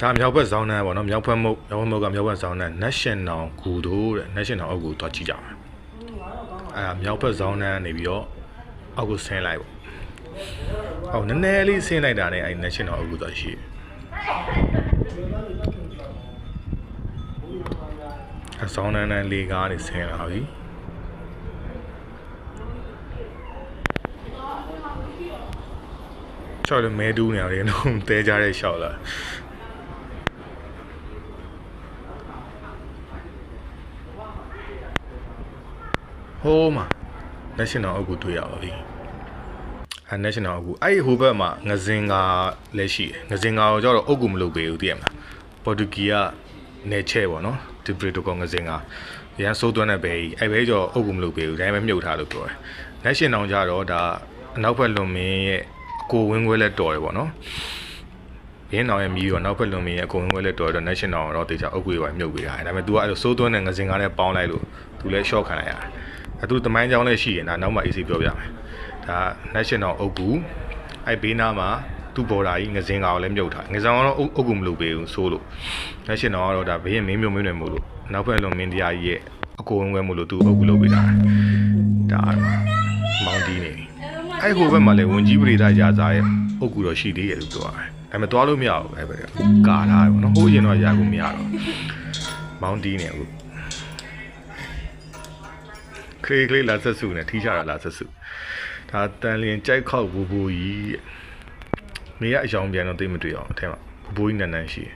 ဒါမြောက်ဘက်ဇောင်းနန်းပေါ့နော်မြောက်ဘက်မုတ်မြောက်ဘက်မုတ်ကမြောက်ဘက်ဇောင်းနန်းနတ်ရှင်နောင်ဂူတို့တဲ့နတ်ရှင်နောင်အုပ်ကိုတွားကြည့်ကြပါအဲဒါမြောက်ဘက်ဇောင်းနန်းနေပြီးတော့အောက်ကိုဆင်းလိုက်ပေါ့ဟောနည်းနည်းလေးဆင်းလိုက်တာနဲ့အဲနတ်ရှင်နောင်အုပ်ကိုတွားရှိတယ်အဆောင်နန်းနန်းလေးကားနေဆင်းလာပြီချောက်လည်းမဲတူးနေရတယ်နော်တဲကြတဲ့ရှောက်လာ ဟိုးမှာ national အုပ်ကိုတွေ့ရပါပြီအဲ national အုပ်ကိုအဲ့ဒီဟိုဘက်မှာငစင်ကာလည်းရှိတယ်ငစင်ကာကိုကျတော့အုပ်ကိုမလုပ်ပေးဘူးသိရမလားပေါ်တူဂီကနေချဲပေါ့နော်ဒီပရီတိုကောငစင်ကာရန်ဆိုးသွန်းတဲ့ဘဲကြီးအဲ့ဘဲကျတော့အုပ်ကိုမလုပ်ပေးဘူးဒါပေမဲ့မြုပ်ထားလို့ပြောတယ် national ကျတော့ဒါအနောက်ဘက်လွန်မင်းရဲ့အကိုဝင်းခွဲလက်တော်တယ်ပေါ့နော်ဘင်းအောင်ရဲ့မြည်ရောနောက်ဘက်လွန်မင်းရဲ့အကိုဝင်းခွဲလက်တော်တော့ national တော့တေချာအုပ်ကိုပဲမြုပ်ပေးတာဒါပေမဲ့ तू ကအဲ့လိုစိုးသွန်းတဲ့ငစင်ကာနဲ့ပေါင်းလိုက်လို့ तू လည်း short ခံလိုက်ရတယ် အဲ့ तू တမိုင်းကြောင်းလည်းရှိရင်ဒါနောက်မှ AC ပြောပြမယ်ဒါ national အုပ်ကူအဲ့ဘေးနားမှာသူ့ဘော်ဒါကြီးငစင်ကောင်လည်းမြုပ်ထားငစင်ကောင်တော့အုပ်အုပ်ကူမလုပ်ပေးဘူးဆိုးလို့ national ကတော့ဒါဘေးရင်မင်းမြုံမင်းတွေမို့လို့နောက်ဘက်လွန်မင်းတရားကြီးရဲ့အကိုဝင်ခွဲမို့လို့သူအုပ်ကူလုပ်ပေးတာဒါမောင်တီးနေပြီအဲ့ဟိုဘက်မှာလည်းဝင်ကြီးပရိသတ်ရာဇာရဲ့အုပ်ကူတော့ရှိသေးရဲ့လို့ပြောရတယ်ဒါပေမဲ့သွားလို့မရဘူးအဲ့ဘက်ကကာထားတယ်ပေါ့နော်ဟိုးရင်တော့ရာကိုမရတော့မောင်တီးနေအခု ခလေးခလေးလာဆက်စုနဲ့ထီးချတာလာဆက်စုဒါတန်လျင်ကြိုက်ခောက်ဘူဘူကြီးတဲ့နေရအယောင်ပြန်တော့သိမတွေ့အောင်အထဲမှာဘူဘူကြီးနန်းနန်းရှိတယ်